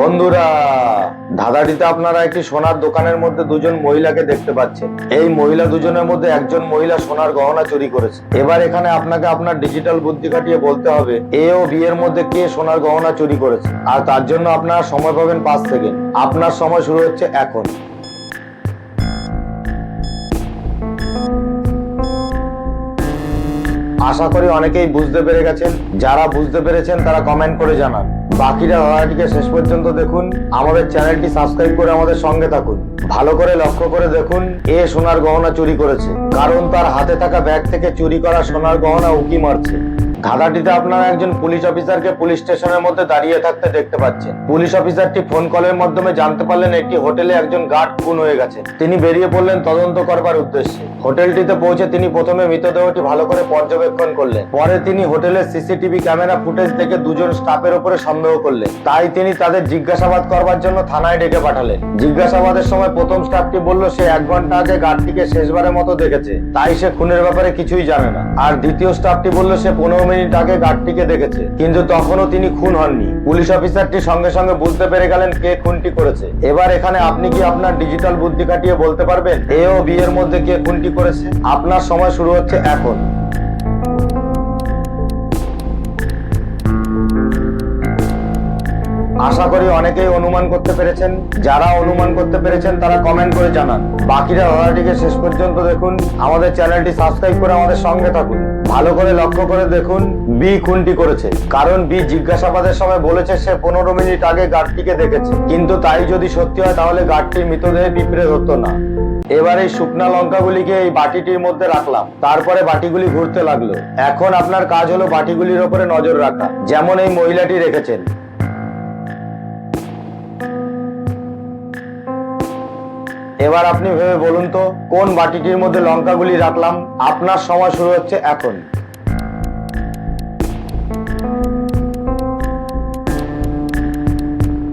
বন্ধুরা, ধাঁধাটিতে আপনারা একটি সোনার দোকানের মধ্যে দুজন মহিলাকে দেখতে পাচ্ছেন। এই মহিলা দুজনের মধ্যে একজন মহিলা সোনার গহনা চুরি করেছে। এবার এখানে আপনাকে আপনার ডিজিটাল বুদ্ধি খাটিয়ে বলতে হবে, এ ও বি এর মধ্যে কে সোনার গহনা চুরি করেছে? আর তার জন্য আপনারা সময় পাবেন পাঁচ সেকেন্ড। আপনার সময় শুরু হচ্ছে এখন। আশা করি অনেকেই বুঝতে পেরে গেছেন। যারা বুঝতে পেরেছেন, তারা কমেন্ট করে জানান। বাকিরা ধারাটিকে শেষ পর্যন্ত দেখুন, আমাদের চ্যানেলটি সাবস্ক্রাইব করে আমাদের সঙ্গে থাকুন। ভালো করে লক্ষ্য করে দেখুন, এ সোনার গহনা চুরি করেছে। কারণ তার হাতে থাকা ব্যাগ থেকে চুরি করা সোনার গহনা উকি মারছে। ধাঁধাটিতে আপনারা একজন পুলিশ অফিসারকে পুলিশ স্টেশনের মধ্যে দাঁড়িয়ে থাকতে দেখতে পাচ্ছেন। পুলিশ অফিসারটি ফোন কলের মাধ্যমে জানতে পারলেন একটি হোটেলে একজন গার্ড খুন হয়ে গেছে। তিনি বেরিয়ে পড়লেন তদন্ত করবার উদ্দেশ্যে। হোটেলটিতে পৌঁছে তিনি প্রথমে মৃতদেহটি ভালো করে পর্যবেক্ষণ করলেন। পরে তিনি হোটেলের সিসিটিভি ক্যামেরা ফুটেজ দেখে দুজন স্টাফের উপরে সন্দেহ করলেন। তাই তিনি তাদের জিজ্ঞাসাবাদ করবার জন্য থানায় ডেকে পাঠালেন। জিজ্ঞাসাবাদের সময় প্রথম স্টাফটি বলল, সে এক ঘণ্টা আগে গার্ডটিকে শেষবারের মতো দেখেছে। তাই সে খুনের ব্যাপারে কিছুই জানে না। আর দ্বিতীয় স্টাফটি বলল, সে পনেরো মিনিট আগে গার্ডটিকে দেখেছে। কিন্তু তখনও তিনি খুন হননি। পুলিশ অফিসারটি সঙ্গে সঙ্গে বুঝতে পেরে গেলেন কে খুনটি করেছে। এবার এখানে আপনি কি আপনার ডিজিটাল বুদ্ধি কাটিয়ে বলতে পারবেন? এ ও বি এর মধ্যে কে খুনটি করেছে? আপনার সময় শুরু হচ্ছে এখন। আশা করি অনেকেই অনুমান করতে পেরেছেন। যারা অনুমান করতে পেরেছেন, তারা কমেন্ট করে জানান। বাকিরা ধারাটিকে শেষ পর্যন্ত দেখুন। আমাদের চ্যানেলটি সাবস্ক্রাইব করে আমাদের সঙ্গে থাকুন। ভালো করে লক্ষ্য করে দেখুন বি খুনটি করেছে। কারণ বি জিজ্ঞাসাবাদের সময় বলেছে, সে পনেরো মিনিট আগে গার্ডটিকে দেখেছে। কিন্তু তাই যদি সত্যি হয়, তাহলে গার্ডটির মৃতদেহে পিঁপড়ে ধরতো না। এবার এই শুকনা লঙ্কাগুলিকে এই বাটিটির মধ্যে রাখলাম। তারপরে বাটিগুলি ঘুরতে লাগল। এখন আপনার কাজ হলো বাটিগুলির ওপরে নজর রাখা। যেমন এই মহিলাটি রেখেছেন। এবার আপনি ভেবে বলুন তো, কোন বাটিটির মধ্যে লঙ্কাগুলি রাখলাম? আপনার সময় শুরু হচ্ছে এখন।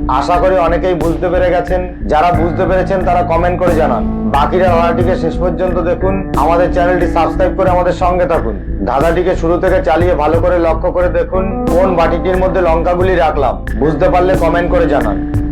আশা করি অনেকেই বুঝতে পেরে গেছেন। যারা বুঝতে পেরেছেন, তারা কমেন্ট করে জানান। বাকিরা ধাঁধাটিকে শেষ পর্যন্ত দেখুন। আমাদের চ্যানেলটি সাবস্ক্রাইব করে আমাদের সঙ্গে থাকুন। ধাঁধাটিকে শুরু থেকে চালিয়ে ভালো করে লক্ষ্য করে দেখুন কোন বাটিটির মধ্যে লঙ্কাগুলি রাখলাম। বুঝতে পারলে কমেন্ট করে জানান।